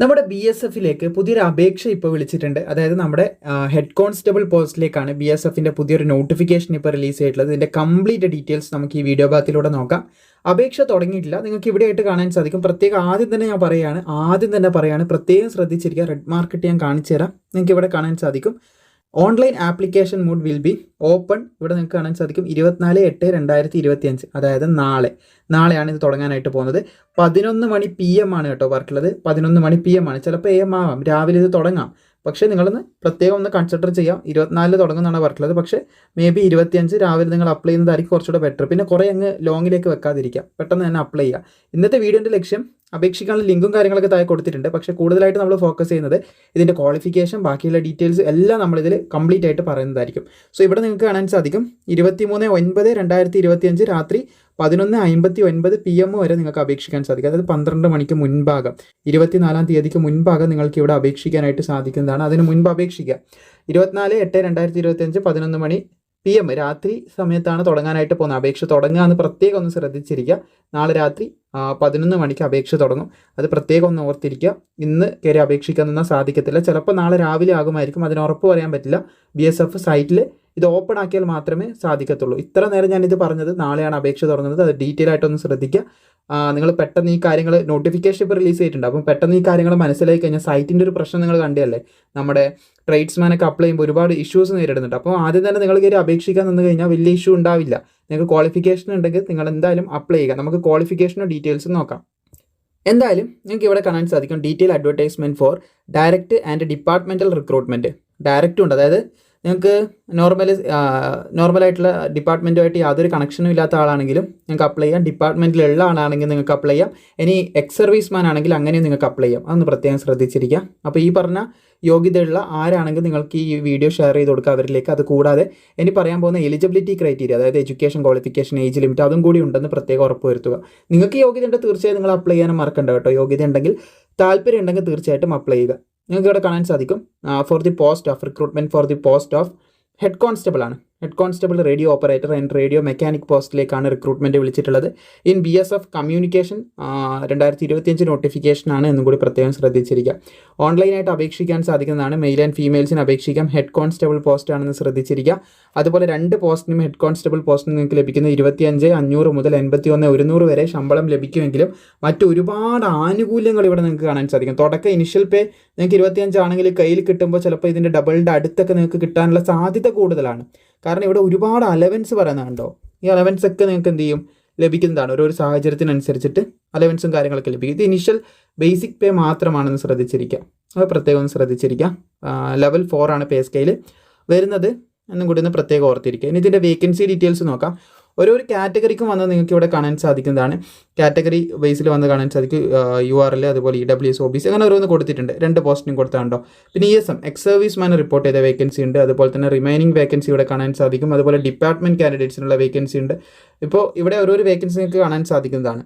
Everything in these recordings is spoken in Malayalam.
നമ്മുടെ ബി എസ് എഫിലേക്ക് പുതിയൊരു അപേക്ഷ ഇപ്പോൾ വിളിച്ചിട്ടുണ്ട്. അതായത് നമ്മുടെ ഹെഡ് കോൺസ്റ്റബിൾ പോസ്റ്റിലേക്കാണ് ബി എസ് എഫിന്റെ പുതിയൊരു നോട്ടിഫിക്കേഷൻ ഇപ്പോൾ റിലീസ് ചെയ്തിട്ടുള്ളത് ഇതിന്റെ കംപ്ലീറ്റ് ഡീറ്റെയിൽസ് നമുക്ക് ഈ വീഡിയോ ഭാഗത്തിലൂടെ നോക്കാം. അപേക്ഷ തുടങ്ങിയിട്ടില്ല. നിങ്ങൾക്ക് ഇവിടെ ആയിട്ട് കാണാൻ സാധിക്കും. പ്രത്യേകം ആദ്യം തന്നെ ഞാൻ പറയുകയാണ് ആദ്യം തന്നെ പറയുകയാണ് പ്രത്യേകം ശ്രദ്ധിച്ചിരിക്കുക. റെഡ് മാർക്കറ്റ് ഞാൻ കാണിച്ചു തരാം നിങ്ങൾക്ക് ഇവിടെ കാണാൻ സാധിക്കും. Online application mode will be open ഇവിടെ നിങ്ങൾക്ക് കാണാൻ സാധിക്കും. ഇരുപത്തിനാല് എട്ട് രണ്ടായിരത്തി ഇരുപത്തി അഞ്ച് അതായത് നാളെ. നാളെയാണ് ഇത് തുടങ്ങാനായിട്ട് പോകുന്നത്. പതിനൊന്ന് മണി പി എം ആണ് കേട്ടോ വർക്കുള്ളത് പതിനൊന്ന് മണി പി എം ആണ്. ചിലപ്പോൾ എ എം ആവാം. രാവിലെ ഇത് തുടങ്ങാം. പക്ഷേ നിങ്ങളൊന്ന് പ്രത്യേകം ഒന്ന് കൺസിഡർ ചെയ്യാം. ഇരുപത്തിനാലിൽ തുടങ്ങുന്നതാണ് വർക്കുള്ളത് പക്ഷേ മേ ബി ഇരുപത്തിയഞ്ച് രാവിലെ നിങ്ങൾ അപ്ലൈ ചെയ്യുന്നതായിരിക്കും കുറച്ചുകൂടെ ബെറ്റർ പിന്നെ കുറേ അങ്ങ് ലോങ്ങിലേക്ക് വെക്കാതിരിക്കാം. പെട്ടെന്ന് തന്നെ അപ്ലൈ ചെയ്യുക ഇന്നത്തെ വീഡിയോന്റെ ലക്ഷ്യം അപേക്ഷിക്കാനുള്ള ലിങ്കും കാര്യങ്ങളൊക്കെ താഴെ കൊടുത്തിട്ടുണ്ട്. പക്ഷേ കൂടുതലായിട്ട് നമ്മൾ ഫോക്കസ് ചെയ്യുന്നത് ഇതിന്റെ ക്വാളിഫിക്കേഷൻ ബാക്കിയുള്ള ഡീറ്റെയിൽസ് എല്ലാം നമ്മളിതിൽ കംപ്ലീറ്റ് ആയിട്ട് പറയുന്നതായിരിക്കും. സോ ഇവിടെ നിങ്ങൾക്ക് കാണാൻ സാധിക്കും. ഇരുപത്തി മൂന്ന് ഒൻപത് രണ്ടായിരത്തി ഇരുപത്തിയഞ്ച് രാത്രി പതിനൊന്ന് അമ്പത്തി ഒൻപത് പി എം വരെ നിങ്ങൾക്ക് അപേക്ഷിക്കാൻ സാധിക്കും. അതായത് പന്ത്രണ്ട് മണിക്ക് മുൻഭാഗം ഇരുപത്തിനാലാം തീയതിക്ക് മുൻഭാഗം നിങ്ങൾക്ക് ഇവിടെ അപേക്ഷിക്കാനായിട്ട് സാധിക്കുന്നതാണ്. അതിന് മുൻപ് അപേക്ഷിക്കുക. ഇരുപത്തിനാല് എട്ട് രണ്ടായിരത്തി ഇരുപത്തിയഞ്ച് പതിനൊന്ന് മണി പി എം രാത്രി സമയത്താണ് തുടങ്ങാനായിട്ട് പോകുന്നത്. അപേക്ഷ തുടങ്ങുക എന്ന് പ്രത്യേകം ഒന്ന് ശ്രദ്ധിച്ചിരിക്കുക. നാളെ രാത്രി പതിനൊന്ന് മണിക്ക് അപേക്ഷ തുടങ്ങും. അത് പ്രത്യേകം ഒന്ന് ഓർത്തിരിക്കുക. ഇന്ന് കയറി അപേക്ഷിക്കാൻ നിന്നാൽ സാധിക്കത്തില്ല. ചിലപ്പോൾ നാളെ രാവിലെ ആകുമായിരിക്കും. അതിന് ഉറപ്പ് പറയാൻ പറ്റില്ല. ബി എസ് എഫ് സൈറ്റിൽ ഇത് ഓപ്പൺ ആക്കിയാൽ മാത്രമേ സാധിക്കത്തുള്ളൂ. ഇത്ര നേരം ഞാനിത് പറഞ്ഞത് നാളെയാണ് അപേക്ഷ തുടങ്ങുന്നത്. അത് ഡീറ്റെയിൽ ആയിട്ടൊന്ന് ശ്രദ്ധിക്കുക. നിങ്ങൾ പെട്ടെന്ന് ഈ കാര്യങ്ങൾ നോട്ടിഫിക്കേഷൻ ഇപ്പോൾ റിലീസ് ചെയ്തിട്ടുണ്ട്. അപ്പം പെട്ടെന്ന് ഈ കാര്യങ്ങൾ മനസ്സിലാക്കി കഴിഞ്ഞാൽ സൈറ്റിന്റെ ഒരു പ്രശ്നം നിങ്ങൾ കണ്ടല്ലേ നമ്മുടെ ട്രേഡ്സ്മാനൊക്കെ അപ്ലൈ ചെയ്യുമ്പോൾ ഒരുപാട് ഇഷ്യൂസ് നേരിടുന്നുണ്ട്. അപ്പോൾ ആദ്യം തന്നെ നിങ്ങൾ കയറി അപേക്ഷിക്കാൻ നിന്ന് കഴിഞ്ഞാൽ വലിയ ഇഷ്യൂ ഉണ്ടാവില്ല. നിങ്ങൾക്ക് ക്വാളിഫിക്കേഷൻ ഉണ്ടെങ്കിൽ നിങ്ങൾ എന്തായാലും അപ്ലൈ ചെയ്യുക. നമുക്ക് ക്വാളിഫിക്കേഷനോ ഡീറ്റെയിൽസും നോക്കാം. എന്തായാലും നിങ്ങൾക്ക് ഇവിടെ കാണാൻ സാധിക്കും detail advertisement for direct and departmental recruitment ഡയറക്റ്റും ഉണ്ട്. അതായത് നിങ്ങൾക്ക് നോർമൽ നോർമലായിട്ടുള്ള ഡിപ്പാർട്ട്മെന്റുമായിട്ട് യാതൊരു കണക്ഷനും ഇല്ലാത്ത ആളാണെങ്കിലും നിങ്ങൾക്ക് അപ്ലൈ ചെയ്യാം. ഡിപ്പാർട്ട്മെന്റിലുള്ള ആളാണെങ്കിൽ നിങ്ങൾക്ക് അപ്ലൈ ചെയ്യാം. ഇനി എക്സ് സർവീസ് മാൻ ആണെങ്കിൽ അങ്ങനെയും നിങ്ങൾക്ക് അപ്ലൈ ചെയ്യാം. അതൊന്ന് പ്രത്യേകം ശ്രദ്ധിച്ചിരിക്കുക. അപ്പോൾ ഈ പറഞ്ഞ യോഗ്യതയുള്ള ആരാണെങ്കിൽ നിങ്ങൾക്ക് ഈ വീഡിയോ ഷെയർ ചെയ്ത് കൊടുക്കുക അവരിലേക്ക്. അത് കൂടാതെ ഇനി പറയാൻ പോകുന്ന എലിജിബിലിറ്റി ക്രൈറ്റീരിയ അതായത് എഡ്യൂക്കേഷൻ ക്വാളിഫിക്കേഷൻ ഏജ് ലിമിറ്റ് അതും കൂടി ഉണ്ടെന്ന് പ്രത്യേകം ഉറപ്പ് വരുത്തുക. നിങ്ങൾക്ക് യോഗ്യത ഉണ്ട് തീർച്ചയായും നിങ്ങൾ അപ്ലൈ ചെയ്യാനും മറക്കണ്ട കേട്ടോ. യോഗ്യത ഉണ്ടെങ്കിൽ താല്പര്യം ഉണ്ടെങ്കിൽ തീർച്ചയായിട്ടും അപ്ലൈ ചെയ്യുക. നിങ്ങൾക്ക് ഇവിടെ കാണാൻ സാധിക്കും. For the post of recruitment for the post of head constable ആണ്. Head constable radio operator and radio mechanic പോസ്റ്റിലേക്കാണ് recruitment വിളിച്ചിട്ടുള്ളത്. In B S F communication രണ്ടായിരത്തി ഇരുപത്തിയഞ്ച് നോട്ടിഫിക്കേഷനാണ് എന്നും കൂടി പ്രത്യേകം ശ്രദ്ധിച്ചിരിക്കുക. ഓൺലൈനായിട്ട് അപേക്ഷിക്കാൻ സാധിക്കുന്നതാണ്. മെയിൽ ആൻഡ് ഫീമെയിൽസിന് അപേക്ഷിക്കാം. ഹെഡ് കോൺസ്റ്റബിൾ പോസ്റ്റ് ആണെന്ന് ശ്രദ്ധിച്ചിരിക്കുക. അതുപോലെ രണ്ട് പോസ്റ്റിനും ഹെഡ് കോൺസ്റ്റബിൾ പോസ്റ്റിനും നിങ്ങൾക്ക് ലഭിക്കുന്ന ഇരുപത്തിയഞ്ച് അഞ്ഞൂറ് മുതൽ എൺപത്തി ഒന്ന് ഒരുന്നൂറ് വരെ ശമ്പളം ലഭിക്കുമെങ്കിലും മറ്റൊരുപാട് ആനുകൂല്യങ്ങൾ ഇവിടെ നിങ്ങൾക്ക് കാണാൻ സാധിക്കും. തുടക്കം ഇനിഷ്യൽ പേ നിങ്ങൾക്ക് ഇരുപത്തിയഞ്ചാണെങ്കിൽ കയ്യിൽ കിട്ടുമ്പോൾ ചിലപ്പോൾ ഇതിന്റെ ഡബിളിന്റെ അടുത്തൊക്കെ നിങ്ങൾക്ക് കിട്ടാനുള്ള സാധ്യത കൂടുതലാണ്. കാരണം ഇവിടെ ഒരുപാട് അലവൻസ് പറയുന്നുണ്ടോ ഈ അലവൻസ് ഒക്കെ നിങ്ങൾക്ക് എന്ത് ചെയ്യും? ലഭിക്കുന്നതാണ്. ഓരോ സാഹചര്യത്തിനനുസരിച്ചിട്ട് അലവൻസും കാര്യങ്ങളൊക്കെ ലഭിക്കും. ഇത് ഇനിഷ്യൽ ബേസിക് പേ മാത്രമാണെന്ന് ശ്രദ്ധിച്ചിരിക്കുക അത് പ്രത്യേകം ഒന്ന് ശ്രദ്ധിച്ചിരിക്കുക ലെവൽ ഫോർ ആണ് പേ സ്കെയിൽ വരുന്നത് എന്നും കൂടി ഒന്ന് പ്രത്യേകം ഓർത്തിരിക്കുക. ഇനി ഇതിന്റെ വേക്കൻസി ഡീറ്റെയിൽസ് നോക്കാം. ഓരോ കാറ്റഗറിക്കും വന്ന് നിങ്ങൾക്ക് ഇവിടെ കാണാൻ സാധിക്കുന്നതാണ്. കാറ്റഗറി ബേസിൽ വന്ന് കാണാൻ സാധിക്കും. യു ആർ എൽ അതുപോലെ E W S O B C അങ്ങനെ ഓരോന്ന് കൊടുത്തിട്ടുണ്ട്. രണ്ട് പോസ്റ്റിനും കൊടുത്താണ്ടോ? പിന്നെ E S M ex serviceman report ചെയ്ത വേക്കൻസി ഉണ്ട്. അതുപോലെ തന്നെ റിമൈനിങ് വേക്കൻസി ഇവിടെ കാണാൻ സാധിക്കും. അതുപോലെ ഡിപ്പാർട്ട്മെന്റ് കാൻഡിഡേറ്റ്സിനുള്ള വേക്കൻസി ഉണ്ട്. ഇപ്പോൾ ഇവിടെ ഓരോ വേക്കൻസി നിങ്ങൾക്ക് കാണാൻ സാധിക്കുന്നതാണ്.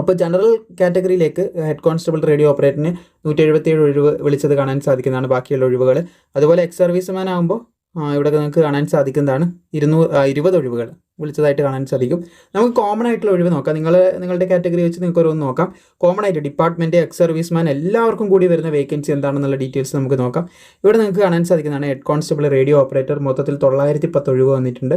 അപ്പോൾ ജനറൽ കാറ്റഗറിയിലേക്ക് ഹെഡ് കോൺസ്റ്റബിൾ റേഡിയോ ഓപ്പറേറ്ററിന് നൂറ്റി എഴുപത്തിയേഴ് ഒഴിവ് വിളിച്ചത് കാണാൻ സാധിക്കുന്നതാണ്. ബാക്കിയുള്ള ഒഴിവുകൾ അതുപോലെ എക്സ് സർവീസ്മാൻ ആകുമ്പോൾ ഇവിടെ നിങ്ങൾക്ക് കാണാൻ സാധിക്കുന്നതാണ്. ഇരുന്നൂറ് ഇരുപത് ഒഴിവുകൾ വിളിച്ചതായിട്ട് കാണാൻ സാധിക്കും. നമുക്ക് കോമൺ ആയിട്ടുള്ള ഒഴിവ് നോക്കാം. നിങ്ങൾ നിങ്ങളുടെ കാറ്റഗറി വെച്ച് നിങ്ങൾക്ക് ഓരോന്ന് നോക്കാം. കോമൺ ആയിട്ട് ഡിപ്പാർട്ട്മെന്റ് എക്സ് സർവീസ്മാൻ എല്ലാവർക്കും കൂടി വരുന്ന വേക്കൻസി എന്താണെന്നുള്ള ഡീറ്റെയിൽസ് നമുക്ക് നോക്കാം. ഇവിടെ നിങ്ങൾക്ക് കാണാൻ സാധിക്കുന്നതാണ് ഹെഡ് കോൺസ്റ്റബിൾ റേഡിയോ ഓപ്പറേറ്റർ മൊത്തത്തിൽ തൊള്ളായിരത്തി പത്ത് ഒഴിവ് വന്നിട്ടുണ്ട്.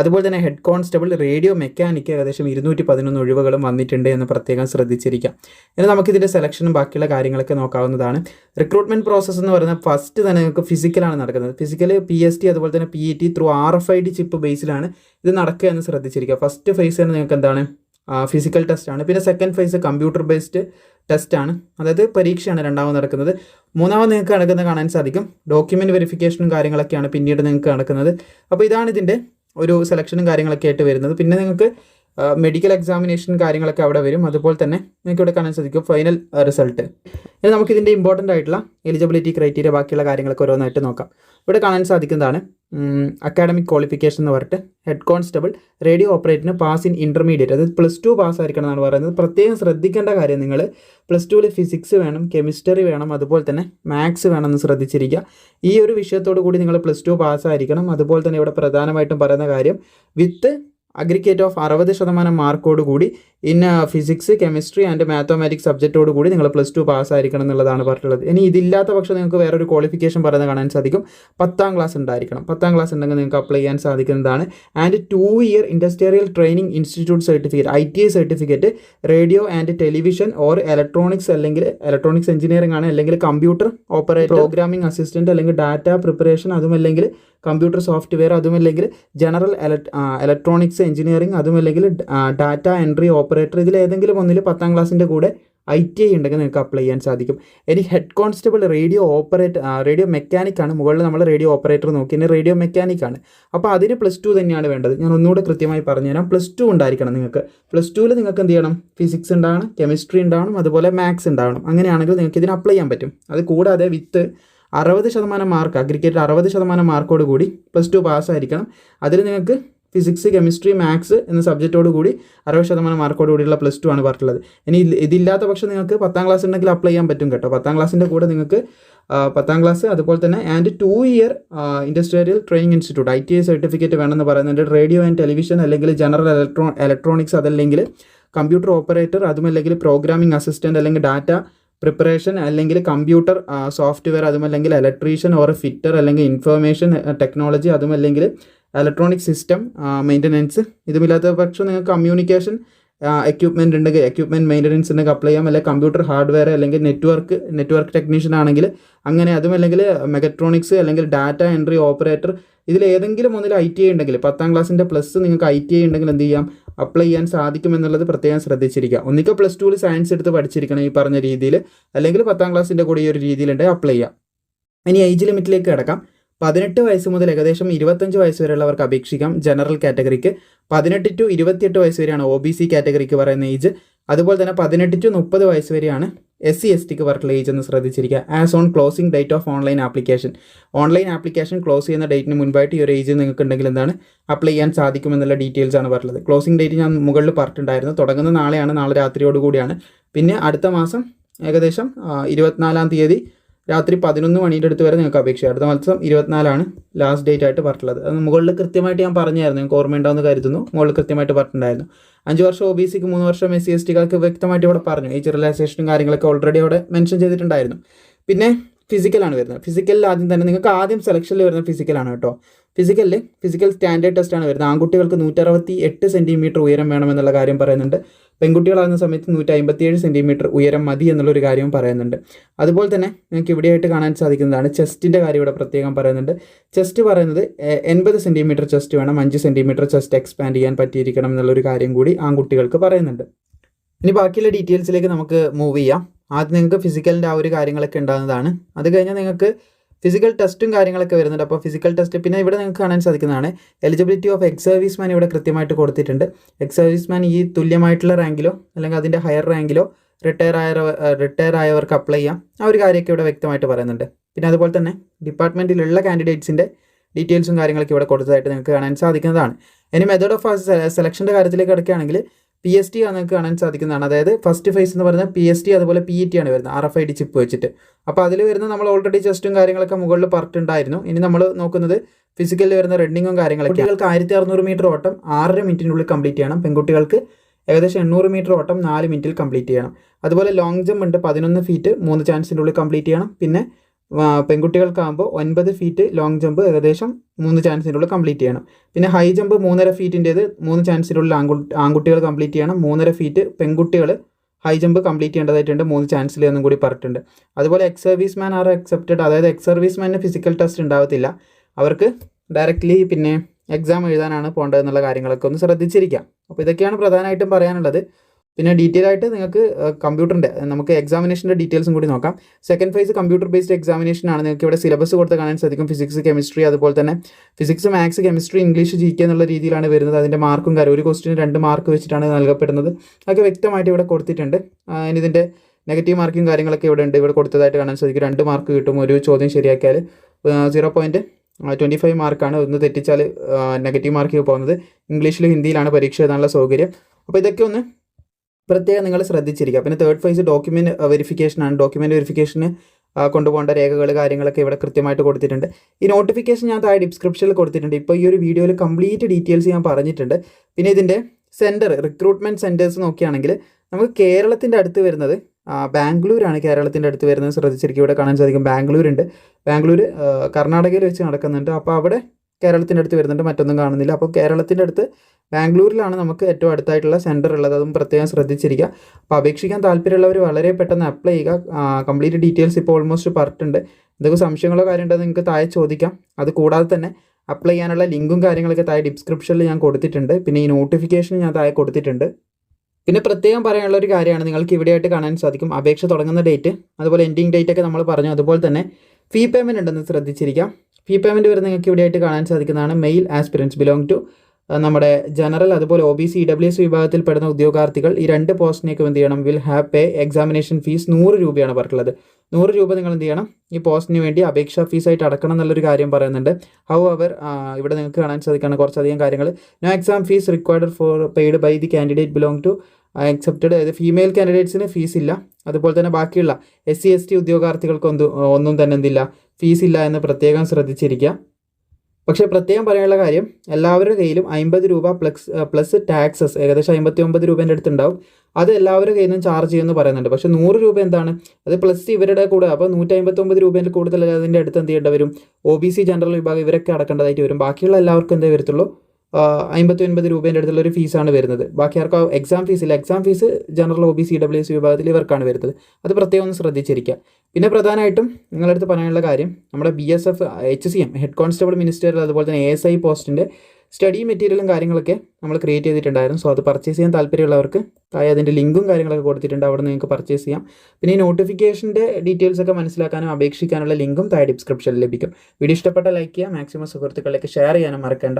അതുപോലെ തന്നെ ഹെഡ് കോൺസ്റ്റബിൾ റേഡിയോ മെക്കാനിക്ക് ഏകദേശം ഇരുന്നൂറ്റി പതിനൊന്ന് ഒഴിവുകളും വന്നിട്ടുണ്ട് എന്ന് പ്രത്യേകം ശ്രദ്ധിച്ചിരിക്കാം. ഇനി നമുക്കിതിന്റെ സെലക്ഷനും ബാക്കിയുള്ള കാര്യങ്ങളൊക്കെ നോക്കാവുന്നതാണ്. റിക്രൂട്ട്മെന്റ് പ്രോസസ്സ് എന്ന് പറയുന്നത് ഫസ്റ്റ് തന്നെ നിങ്ങൾക്ക് ഫിസിക്കലാണ് നടക്കുന്നത്. ഫിസിക്കൽ പി എസ് ടി അതുപോലെ തന്നെ P T through R F I D chip ബേസിലാണ് ഇത് നടക്കുക എന്ന് ശ്രദ്ധിച്ചിരിക്കുക. ഫസ്റ്റ് ഫേസ് തന്നെ നിങ്ങൾക്ക് എന്താണ്? ഫിസിക്കൽ ടെസ്റ്റ് ആണ്. പിന്നെ second phase computer based test ആണ്. അതായത് പരീക്ഷയാണ് രണ്ടാമത് നടക്കുന്നത്. മൂന്നാമത് നിങ്ങൾക്ക് നടക്കുന്നത് കാണാൻ സാധിക്കും. ഡോക്യുമെന്റ് വെരിഫിക്കേഷനും കാര്യങ്ങളൊക്കെയാണ് പിന്നീട് നിങ്ങൾക്ക് നടക്കുന്നത്. അപ്പോൾ ഇതാണ് ഇതിന്റെ ഒരു സെലക്ഷനും കാര്യങ്ങളൊക്കെ ആയിട്ട് വരുന്നത്. പിന്നെ നിങ്ങൾക്ക് മെഡിക്കൽ എക്സാമിനേഷൻ കാര്യങ്ങളൊക്കെ അവിടെ വരും. അതുപോലെ തന്നെ നിങ്ങൾക്ക് ഇവിടെ കാണാൻ സാധിക്കും ഫൈനൽ റിസൾട്ട് ഇനി നമുക്ക് ഇതിന്റെ ഇമ്പോർട്ടന്റ് ആയിട്ടുള്ള എലിജിബിലിറ്റി ക്രൈറ്റീരിയ ബാക്കിയുള്ള കാര്യങ്ങളൊക്കെ ഓരോന്നായിട്ട് നോക്കാം. ഇവിടെ കാണാൻ സാധിക്കുന്നതാണ്. അക്കാഡമിക് ക്വാളിഫിക്കേഷൻ എന്ന് പറഞ്ഞിട്ട് ഹെഡ് കോൺസ്റ്റബിൾ റേഡിയോ ഓപ്പറേറ്ററിന് പാസ് ഇൻ ഇന്റർമീഡിയറ്റ് അതായത് പ്ലസ് ടു പാസ് ആയിരിക്കണം എന്നാണ് പറയുന്നത്. പ്രത്യേകം ശ്രദ്ധിക്കേണ്ട കാര്യം നിങ്ങൾ പ്ലസ് ടുവിൽ ഫിസിക്സ് വേണം കെമിസ്ട്രി വേണം അതുപോലെ തന്നെ മാത്സ് വേണമെന്ന് ശ്രദ്ധിച്ചിരിക്കുക. ഈ ഒരു വിഷയത്തോടു കൂടി നിങ്ങൾ പ്ലസ് ടു പാസ്സായിരിക്കണം അതുപോലെ തന്നെ ഇവിടെ പ്രധാനമായിട്ടും പറയുന്ന കാര്യം വിത്ത് അഗ്രിഗേറ്റ് ഓഫ് അറുപത് ശതമാനം മാർക്കോട് കൂടി in physics chemistry and mathematics സബ്ജക്റ്റോട് കൂടി നിങ്ങൾ പ്ലസ് ടു പാസ്സായിരിക്കണം എന്നുള്ളതാണ് പറഞ്ഞിട്ടുള്ളത്. ഇനി ഇതില്ലാത്ത പക്ഷേ നിങ്ങൾക്ക് വേറൊരു ക്വാളിഫിക്കേഷൻ പറയുന്നത് കാണാൻ സാധിക്കും. പത്താം ക്ലാസ് ഉണ്ടായിരിക്കണം. പത്താം ക്ലാസ് ഉണ്ടെങ്കിൽ നിങ്ങൾക്ക് അപ്ലൈ ചെയ്യാൻ സാധിക്കുന്നതാണ്. And two year industrial training institute certificate I T I certificate radio and television or electronics അല്ലെങ്കിൽ ഇലക്ട്രോണിക്സ് എഞ്ചിനീയറിംഗ് ആണ് അല്ലെങ്കിൽ കമ്പ്യൂട്ടർ ഓപ്പറേറ്റർ പ്രോഗ്രാമിംഗ് അസിസ്റ്റന്റ് അല്ലെങ്കിൽ ഡാറ്റ പ്രിപ്പറേഷൻ അതുമല്ലെങ്കിൽ കമ്പ്യൂട്ടർ സോഫ്റ്റ്വെയർ അതുമല്ലെങ്കിൽ ജനറൽ ഇലക്ട്രോണിക്സ് എഞ്ചിനീയറിംഗ് അതുമല്ലെങ്കിൽ ഡാറ്റ എൻട്രി ഓപ്പറേറ്റർ ഇതിൽ ഏതെങ്കിലും ഒന്നിൽ പത്താം ക്ലാസ്സിന്റെ കൂടെ ഐ ടി ഐ ഉണ്ടെങ്കിൽ നിങ്ങൾക്ക് അപ്ലൈ ചെയ്യാൻ സാധിക്കും. ഇനി head constable radio operator radio mechanic ആണ്. മുകളിൽ നമ്മൾ റേഡിയോ ഓപ്പറേറ്റർ നോക്കി. ഇനി റേഡിയോ മെക്കാനിക് ആണ്. അപ്പോൾ അതിന് പ്ലസ് ടു തന്നെയാണ് വേണ്ടത്. ഞാൻ ഒന്നുകൂടെ കൃത്യമായി പറഞ്ഞുതരാം. പ്ലസ് ടു ഉണ്ടായിരിക്കണം നിങ്ങൾക്ക്. പ്ലസ് ടുവിൽ നിങ്ങൾക്ക് എന്ത് ചെയ്യണം? ഫിസിക്സ് ഉണ്ടാവണം കെമിസ്ട്രി ഉണ്ടാവണം അതുപോലെ മാത്സ് ഉണ്ടാവണം. അങ്ങനെയാണെങ്കിൽ നിങ്ങൾക്ക് ഇതിന് അപ്ലൈ ചെയ്യാൻ പറ്റും. അത് കൂടാതെ വിത്ത് അറുപത് ശതമാനം മാർക്ക് അഗ്രിഗേറ്റ് അറുപത് ശതമാനം മാർക്കോട് കൂടി പ്ലസ് ടു പാസ്സായിരിക്കണം അതിൽ നിങ്ങൾക്ക് ഫിസിക്സ് കെമിസ്ട്രി മാത്സ് എന്ന സബ്ജക്റ്റോട് കൂടി അറുപത് ശതമാനം മാർക്കോട് കൂടിയുള്ള പ്ലസ് ടു ആണ് പറഞ്ഞിട്ടുള്ളത്. ഇനി ഇതില്ലാത്ത പക്ഷം നിങ്ങൾക്ക് പത്താം ക്ലാസ് ഉണ്ടെങ്കിൽ അപ്ലൈ ചെയ്യാൻ പറ്റും കേട്ടോ. പത്താം ക്ലാസ്സിന്റെ കൂടെ നിങ്ങൾക്ക് പത്താം ക്ലാസ് അതുപോലെ തന്നെ and two year industrial training institute I T I certificate വേണമെന്ന് പറയുന്നുണ്ട്. റേഡിയോ ആൻഡ് ടെലിവിഷൻ അല്ലെങ്കിൽ ജനറൽ ഇലക്ട്രോ ഇലക്ട്രോണിക്സ് അതല്ലെങ്കിൽ കമ്പ്യൂട്ടർ ഓപ്പറേറ്റർ അതുമല്ലെങ്കിൽ പ്രോഗ്രാമിംഗ് അസിസ്റ്റന്റ് അല്ലെങ്കിൽ ഡാറ്റ പ്രിപ്പറേഷൻ അല്ലെങ്കിൽ കമ്പ്യൂട്ടർ സോഫ്റ്റ്വെയർ അതുമല്ലെങ്കിൽ ഇലക്ട്രീഷ്യൻ ഓർ ഫിറ്റർ അല്ലെങ്കിൽ ഇൻഫർമേഷൻ ടെക്നോളജി അതുമല്ലെങ്കിൽ ഇലക്ട്രോണിക് സിസ്റ്റം മെയിന്റനൻസ് ഇതുമില്ലാത്ത പക്ഷം നിങ്ങൾക്ക് കമ്മ്യൂണിക്കേഷൻ എക്യുപ്മെന്റ് ഉണ്ടെങ്കിൽ എക്യുപ്മെന്റ് മെയിന്റനൻസ് ഉണ്ടെങ്കിൽ അപ്ലൈ ചെയ്യാം. അല്ലെങ്കിൽ കമ്പ്യൂട്ടർ ഹാർഡ്വെയർ അല്ലെങ്കിൽ നെറ്റ്വർക്ക് നെറ്റ്വർക്ക് ടെക്നീഷ്യൻ ആണെങ്കിൽ അങ്ങനെ അതും അല്ലെങ്കിൽ മെഗട്രോണിക്സ് അല്ലെങ്കിൽ ഡാറ്റ എൻട്രി ഓപ്പറേറ്റർ ഇതിൽ ഏതെങ്കിലും ഒന്നിൽ ഐ ടി ഐ ഉണ്ടെങ്കിൽ പത്താം ക്ലാസ്സിന്റെ പ്ലസ് നിങ്ങൾക്ക് ഐ ടി ഐ ഉണ്ടെങ്കിൽ എന്ത് ചെയ്യാം? അപ്ലൈ ചെയ്യാൻ സാധിക്കുമെന്നുള്ളത് പ്രത്യേകം ശ്രദ്ധിച്ചിരിക്കുക. ഒന്നിക്കൽ പ്ലസ് ടുവിൽ സയൻസ് എടുത്ത് പഠിച്ചിരിക്കണം ഈ പറഞ്ഞ രീതിയിൽ. അല്ലെങ്കിൽ പത്താം ക്ലാസ്സിന്റെ കൂടെ ഈ ഒരു രീതിയിലുണ്ടെങ്കിൽ അപ്ലൈ ചെയ്യാം. ഇനി ഏജ് ലിമിറ്റിലേക്ക് കിടക്കാം. പതിനെട്ട് വയസ്സ് മുതൽ ഏകദേശം ഇരുപത്തഞ്ച് വയസ്സ് വരെയുള്ളവർക്ക് അപേക്ഷിക്കാം. ജനറൽ കാറ്റഗറിക്ക് പതിനെട്ട് ടു ഇരുപത്തിയെട്ട് വയസ്സ് വരെയാണ് ഒ ബി സി കാറ്റഗറിക്ക് പറയുന്ന ഏജ് അതുപോലെ തന്നെ പതിനെട്ട് ടു മുപ്പത് വയസ്സ് വരെയാണ് എസ് സി എസ് ടിക്ക് പറഞ്ഞിട്ടുള്ള ഏജ് എന്ന് ശ്രദ്ധിച്ചിരിക്കുക. As on closing date of online application online application close ചെയ്യുന്ന ഡേറ്റിന് മുൻപായിട്ട് ഈ ഒരു ഏജ് നിങ്ങൾക്ക് ഉണ്ടെങ്കിൽ എന്താണ്? അപ്ലൈ ചെയ്യാൻ സാധിക്കുമെന്നുള്ള ഡീറ്റെയിൽസ് ആണ് പറഞ്ഞത് ക്ലോസിംഗ് ഡേറ്റ് ഞാൻ മുകളിൽ പറഞ്ഞിട്ടുണ്ടായിരുന്നു. തുടങ്ങുന്ന നാളെയാണ് നാളെ രാത്രിയോടുകൂടിയാണ് പിന്നെ അടുത്ത മാസം ഏകദേശം ഇരുപത്തിനാലാം തീയതി രാത്രി പതിനൊന്ന് മണിയുടെ അടുത്ത് വരെ നിങ്ങൾക്ക് അപേക്ഷ. അടുത്ത മാസം ഇരുപത്തിനാലാണ് ലാസ്റ്റ് ഡേറ്റ് ആയിട്ട് പറഞ്ഞിട്ടുള്ളത്. അത് മുകളിൽ കൃത്യമായിട്ട് ഞാൻ പറഞ്ഞായിരുന്നു. നിങ്ങൾക്ക് ഓർമ്മയുണ്ടാവുമെന്ന് കരുതുന്നു. മുകളിൽ കൃത്യമായിട്ട് പറഞ്ഞിട്ടുണ്ടായിരുന്നു. അഞ്ച് വർഷം ഒ ബി സിക്ക് മൂന്ന് വർഷം എസ് സി എസ് ടികൾക്ക് വ്യക്തമായിട്ട് ഇവിടെ പറഞ്ഞു. ഈ റിലാക്സേഷനും കാര്യങ്ങളൊക്കെ ഓൾറെഡി അവിടെ മെൻഷൻ ചെയ്തിട്ടുണ്ടായിരുന്നു. പിന്നെ ഫിസിക്കലാണ് വരുന്നത്. ഫിസിക്കലിൽ ആദ്യം തന്നെ നിങ്ങൾക്ക് ആദ്യം സെലക്ഷനിൽ വരുന്ന ഫിസിക്കലാണ് കേട്ടോ. ഫിസിക്കലിൽ ഫിസിക്കൽ സ്റ്റാൻഡേർഡ് ടെസ്റ്റാണ് വരുന്നത്. ആൺകുട്ടികൾക്ക് നൂറ്ററുപത്തി എട്ട് സെന്റിമീറ്റർ ഉയരം വേണമെന്നുള്ള കാര്യം പറയുന്നുണ്ട്. പെൺകുട്ടികളാകുന്ന സമയത്ത് നൂറ്റി അമ്പത്തിയേഴ് സെന്റിമീറ്റർ ഉയരം മതി എന്നുള്ളൊരു കാര്യവും പറയുന്നുണ്ട്. അതുപോലെ തന്നെ നിങ്ങൾക്ക് ഇവിടെയായിട്ട് കാണാൻ സാധിക്കുന്നതാണ് ചെസ്റ്റിന്റെ കാര്യം ഇവിടെ പ്രത്യേകം പറയുന്നുണ്ട്. ചെസ്റ്റ് പറയുന്നത് എൺപത് സെന്റിമീറ്റർ ചെസ്റ്റ് വേണം അഞ്ച് സെന്റിമീറ്റർ ചെസ്റ്റ് എക്സ്പാൻഡ് ചെയ്യാൻ പറ്റിയിരിക്കണം എന്നുള്ളൊരു കാര്യം കൂടി ആൺകുട്ടികൾക്ക് പറയുന്നുണ്ട്. ഇനി ബാക്കിയുള്ള ഡീറ്റെയിൽസിലേക്ക് നമുക്ക് മൂവ് ചെയ്യാം. ആദ്യം നിങ്ങൾക്ക് ഫിസിക്കലിന്റെ ആ ഒരു കാര്യങ്ങളൊക്കെ ഉണ്ടാകുന്നതാണ്. അത് കഴിഞ്ഞാൽ നിങ്ങൾക്ക് ഫിസിക്കൽ ടെസ്റ്റും കാര്യങ്ങളൊക്കെ വരുന്നുണ്ട്. അപ്പോൾ ഫിസിക്കൽ ടെസ്റ്റ് പിന്നെ ഇവിടെ നിങ്ങൾക്ക് കാണാൻ സാധിക്കുന്നതാണ്. Eligibility of ex service man ഇവിടെ കൃത്യമായിട്ട് കൊടുത്തിട്ടുണ്ട്. എക്സ് സർവീസ് മാൻ ഈ തുല്യമായിട്ടുള്ള റാങ്കിലോ അല്ലെങ്കിൽ അതിന്റെ ഹയർ റാങ്കിലോ റിട്ടയർ ആയ റിട്ടയർ ആയവർക്ക് അപ്ലൈ ചെയ്യാം. ആ ഒരു കാര്യമൊക്കെ ഇവിടെ വ്യക്തമായിട്ട് പറയുന്നുണ്ട്. പിന്നെ അതുപോലെ തന്നെ ഡിപ്പാർട്ട്മെന്റിലുള്ള കാൻഡിഡേറ്റ്സിന്റെ ഡീറ്റെയിൽസും കാര്യങ്ങളൊക്കെ ഇവിടെ കൊടുത്തതായിട്ട് നിങ്ങൾക്ക് കാണാൻ സാധിക്കുന്നതാണ്. ഇനി മെത്തേഡ് ഓഫ് സെലക്ഷന്റെ കാര്യത്തിലേക്ക് കിടക്കുകയാണെങ്കിൽ പി എസ് ടി ആണ് നിങ്ങൾക്ക് കാണാൻ സാധിക്കുന്നതാണ്. അതായത് ഫസ്റ്റ് ഫേസ് എന്ന് പറയുന്നത് പി എസ് ടി അതുപോലെ പി ഇ ടി ആണ് വരുന്നത്. R F I D chip വെച്ചിട്ട്. അപ്പോൾ അതിൽ വരുന്ന നമ്മൾ ഓൾറെഡി ജസ്റ്റും കാര്യങ്ങളൊക്കെ മുകളിൽ പറഞ്ഞിട്ടുണ്ടായിരുന്നു. ഇനി നമ്മൾ നോക്കുന്നത് ഫിസിക്കലിൽ വരുന്ന റണ്ണിങ്ങും കാര്യങ്ങളൊക്കെ കുട്ടികൾക്ക് ആയിരത്തി അറുന്നൂറ് മീറ്റർ ഓട്ടം ആറര മിനിറ്റിനുള്ളിൽ കംപ്ലീറ്റ് ചെയ്യണം. പെൺകുട്ടികൾക്ക് ഏകദേശം എണ്ണൂറ് മീറ്റർ ഓട്ടം നാല് മിനിറ്റിൽ കംപ്ലീറ്റ് ചെയ്യണം. അതുപോലെ ലോങ് ജമ്പ് ഉണ്ട് പതിനൊന്ന് ഫീറ്റ് മൂന്ന് ചാൻസിന്റെ ഉള്ളിൽ കംപ്ലീറ്റ് ചെയ്യണം. പിന്നെ പെൺകുട്ടികൾക്കാകുമ്പോൾ ഒൻപത് ഫീറ്റ് ലോങ് ജമ്പ് ഏകദേശം മൂന്ന് ചാൻസിന്റെ ഉള്ളിൽ കംപ്ലീറ്റ് ചെയ്യണം. പിന്നെ ഹൈ ജമ്പ് മൂന്നര ഫീറ്റിന്റേത് മൂന്ന് ആൺകുട്ടി ആൺകുട്ടികൾ കംപ്ലീറ്റ് ചെയ്യണം. മൂന്നര ഫീറ്റ് പെൺകുട്ടികൾ ഹൈ ജമ്പ് കംപ്ലീറ്റ് ചെയ്യേണ്ടതായിട്ടുണ്ട്. മൂന്ന് ചാൻസിൽ എന്നും കൂടി പറഞ്ഞിട്ടുണ്ട്. അതുപോലെ ex service man are accepted അതായത് എക്സ് സർവീസ് മാനിന് ഫിസിക്കൽ ടെസ്റ്റ് ഉണ്ടാവത്തില്ല. അവർക്ക് ഡയറക്റ്റ്ലി പിന്നെ എക്സാം എഴുതാനാണ് പോകേണ്ടത് എന്നുള്ള കാര്യങ്ങളൊക്കെ ഒന്ന് ശ്രദ്ധിച്ചിരിക്കാം. അപ്പോൾ ഇതൊക്കെയാണ് പ്രധാനമായിട്ടും പറയാനുള്ളത്. പിന്നെ ഡീറ്റെയിൽ ആയിട്ട് നിങ്ങൾക്ക് കമ്പ്യൂട്ടറിന്റെ നമുക്ക് എക്സാമിനേഷന്റെ ഡീറ്റെയിൽസും കൂടി നോക്കാം. Second phase computer based examination ആണ്. നിങ്ങൾക്ക് ഇവിടെ സിലബസ് കൊടുത്ത് കാണാൻ സാധിക്കും. ഫിസിക്സ് കെമിസ്ട്രി അതുപോലെ തന്നെ physics maths chemistry English G K എന്നുള്ള രീതിയിലാണ് വരുന്നത്. അതിന്റെ മാർക്കും കാര്യം ഒരു ക്വസ്റ്റിന് രണ്ട് മാർക്ക് വെച്ചിട്ടാണ് നൽകപ്പെടുന്നത്. അതൊക്കെ വ്യക്തമായിട്ട് ഇവിടെ കൊടുത്തിട്ടുണ്ട്. ഇനി ഇതിന്റെ നെഗറ്റീവ് മാർക്കും കാര്യങ്ങളൊക്കെ ഇവിടെ ഉണ്ട്. ഇവിടെ കൊടുത്തതായിട്ട് കാണാൻ സാധിക്കും. രണ്ട് മാർക്ക് കിട്ടും. ഒരു ചോദ്യം ശരിയാക്കിയാൽ സീറോ പോയിന്റ് ട്വന്റി ഫൈവ് മാർക്കാണ് ഒന്ന് തെറ്റിച്ചാൽ നെഗറ്റീവ് മാർക്ക് പോകുന്നത്. ഇംഗ്ലീഷിലും ഹിന്ദിയിലാണ് പരീക്ഷ എഴുതാനുള്ള സൗകര്യം. അപ്പോൾ ഇതൊക്കെ ഒന്ന് പ്രത്യേകം നിങ്ങൾ ശ്രദ്ധിച്ചിരിക്കുക. പിന്നെ തേർഡ് ഫേസ് ഡോക്യുമെന്റ് വെരിഫിക്കേഷൻ ആണ്. ഡോക്യുമെന്റ് വെരിഫിക്കേഷന് കൊണ്ടുപോകേണ്ട രേഖകൾ കാര്യങ്ങളൊക്കെ ഇവിടെ കൃത്യമായിട്ട് കൊടുത്തിട്ടുണ്ട്. ഈ നോട്ടിഫിക്കേഷൻ ഞാൻ താഴെ ഡിസ്ക്രിപ്ഷനിൽ കൊടുത്തിട്ടുണ്ട്. ഇപ്പോൾ ഈ ഒരു വീഡിയോയിൽ കംപ്ലീറ്റ് ഡീറ്റെയിൽസ് ഞാൻ പറഞ്ഞിട്ടുണ്ട്. പിന്നെ ഇതിന്റെ സെന്റർ റിക്രൂട്ട്മെന്റ് സെന്റേഴ്സ് നോക്കുകയാണെങ്കിൽ നമുക്ക് കേരളത്തിന്റെ അടുത്ത് വരുന്നത് ബാംഗ്ലൂരാണ് കേരളത്തിന്റെ അടുത്ത് വരുന്നത്. ശ്രദ്ധിച്ചിരിക്കും ഇവിടെ കാണാൻ സാധിക്കും ബാംഗ്ലൂരുണ്ട്. ബാംഗ്ലൂർ കർണാടകയിൽ വെച്ച് നടക്കുന്നുണ്ട്. അപ്പോൾ അവിടെ കേരളത്തിന്റെ അടുത്ത് വരുന്നുണ്ട് മറ്റൊന്നും കാണുന്നില്ല. അപ്പോൾ കേരളത്തിന്റെ അടുത്ത് ബാംഗ്ലൂരിലാണ് നമുക്ക് ഏറ്റവും അടുത്തായിട്ടുള്ള സെന്റർ ഉള്ളത്. അതും പ്രത്യേകം ശ്രദ്ധിച്ചിരിക്കുക. അപ്പോൾ അപേക്ഷിക്കാൻ താല്പര്യമുള്ളവർ വളരെ പെട്ടെന്ന് അപ്ലൈ ചെയ്യുക. കംപ്ലീറ്റ് ഡീറ്റെയിൽസ് ഇപ്പോൾ ഓൾമോസ്റ്റ് പറഞ്ഞിട്ടുണ്ട്. എന്തൊക്കെ സംശയങ്ങളോ കാര്യമുണ്ടോ നിങ്ങൾക്ക് താഴെ ചോദിക്കാം. അത് കൂടാതെ തന്നെ അപ്ലൈ ചെയ്യാനുള്ള ലിങ്കും കാര്യങ്ങളൊക്കെ താഴെ ഡിസ്ക്രിപ്ഷനിൽ ഞാൻ കൊടുത്തിട്ടുണ്ട്. പിന്നെ ഈ നോട്ടിഫിക്കേഷൻ ഞാൻ താഴെ കൊടുത്തിട്ടുണ്ട്. പിന്നെ പ്രത്യേകം പറയാനുള്ള ഒരു കാര്യമാണ്. നിങ്ങൾക്ക് ഇവിടെയായിട്ട് കാണാൻ സാധിക്കും. അപേക്ഷ തുടങ്ങുന്ന ഡേറ്റ് അതുപോലെ എൻഡിങ് ഡേറ്റ് ഒക്കെ നമ്മൾ പറഞ്ഞു. അതുപോലെ തന്നെ ഫീ പേയ്മെന്റ് ഉണ്ടെന്ന് ശ്രദ്ധിച്ചിരിക്കാം. ഫീ പേയ്മെന്റ് വരുന്നത് നിങ്ങൾക്ക് ഇവിടെയായിട്ട് കാണാൻ സാധിക്കുന്നതാണ്. മെയിൽ ആസ്പിറൻസ് ബിലോങ് ടു നമ്മുടെ ജനറൽ അതുപോലെ O B C W S വിഭാഗത്തിൽപ്പെടുന്ന ഉദ്യോഗാർത്ഥികൾ ഈ രണ്ട് പോസ്റ്റിനേക്കും എന്ത് ചെയ്യണം? Will have pay examination fees നൂറ് രൂപയാണ് പറഞ്ഞിട്ടുള്ളത്. നൂറ് രൂപ നിങ്ങൾ എന്ത് ചെയ്യണം? ഈ പോസ്റ്റിന് വേണ്ടി അപേക്ഷാ ഫീസായിട്ട് അടക്കണം എന്നുള്ളൊരു കാര്യം പറയുന്നുണ്ട്. ഹൗ അവർ ഇവിടെ നിങ്ങൾക്ക് കാണാൻ സാധിക്കുകയാണ് കുറച്ചധികം കാര്യങ്ങൾ. No exam fees required for paid by the candidate belong to accepted അതായത് ഫീമെയിൽ കാൻഡിഡേറ്റ്സിന് ഫീസ് ഇല്ല. അതുപോലെ തന്നെ ബാക്കിയുള്ള എസ് സി എസ് ടി ഉദ്യോഗാർത്ഥികൾക്ക് ഒന്നും ഒന്നും തന്നെ എന്തില്ല. ഫീസ് ഇല്ല എന്ന് പ്രത്യേകം ശ്രദ്ധിച്ചിരിക്കുക. പക്ഷേ പ്രത്യേകം പറയാനുള്ള കാര്യം എല്ലാവരുടെ കയ്യിലും അമ്പത് രൂപ പ്ലസ് പ്ലസ് ടാക്സസ് ഏകദേശം അമ്പത്തി ഒമ്പത് രൂപേന്റെ അടുത്തുണ്ടാവും. അത് എല്ലാവരുടെ കയ്യിൽ നിന്നും ചാർജ് ചെയ്യുമെന്ന് പറയുന്നുണ്ട്. പക്ഷേ നൂറ് രൂപ എന്താണ്? അത് പ്ലസ് ഇവരുടെ കൂടെ അപ്പോൾ നൂറ്റി അമ്പത്തൊമ്പത് രൂപേന്റെ കൂടുതൽ അതിന്റെ അടുത്ത് എന്ത് ചെയ്യേണ്ടി വരും? ഒ ബി സി ജനറൽ വിഭാഗം ഇവരൊക്കെ അടക്കേണ്ടതായിട്ട് വരും. ബാക്കിയുള്ള എല്ലാവർക്കും എന്തേ വരത്തുള്ളൂ? അമ്പത്തി ഒൻപത് രൂപേന്റെ അടുത്തുള്ള ഒരു ഫീസാണ് വരുന്നത്. ബാക്കി ആർക്കും എക്സാം ഫീസ് ഇല്ല. Exam fees general O B C W C വിഭാഗത്തിൽ ഇവർക്കാണ് വരുന്നത്. അത് പ്രത്യേകം ഒന്ന് ശ്രദ്ധിച്ചിരിക്കുക. പിന്നെ പ്രധാനമായിട്ടും നിങ്ങളുടെ അടുത്ത് പറയാനുള്ള കാര്യം നമ്മുടെ B S F H C M head constable minister അതുപോലെ തന്നെ എ എസ് ഐ പോസ്റ്റിന്റെ സ്റ്റഡി മെറ്റീരിയലും കാര്യങ്ങളൊക്കെ നമ്മൾ ക്രിയേറ്റ് ചെയ്തിട്ടുണ്ടായിരുന്നു. സോ അത് പർച്ചേസ് ചെയ്യാൻ താല്പര്യമുള്ളവർക്ക് താഴെ അതിന്റെ ലിങ്കും കാര്യങ്ങളൊക്കെ കൊടുത്തിട്ടുണ്ട്. അവിടെ നിങ്ങൾക്ക് പർച്ചേസ് ചെയ്യാം. പിന്നെ ഈ നോട്ടിഫിക്കേഷന്റെ ഡീറ്റെയിൽസ് ഒക്കെ മനസ്സിലാക്കാനും അപേക്ഷിക്കാനുള്ള ലിങ്കും താഴെ ഡിസ്ക്രിപ്ഷനിൽ ലഭിക്കും. വീഡിയോ ഇഷ്ടപ്പെട്ട ലൈക്ക് ചെയ്യുക. മാക്സിമം സുഹൃത്തുക്കളിലേക്ക് ഷെയർ ചെയ്യാനും മറക്കേണ്ട.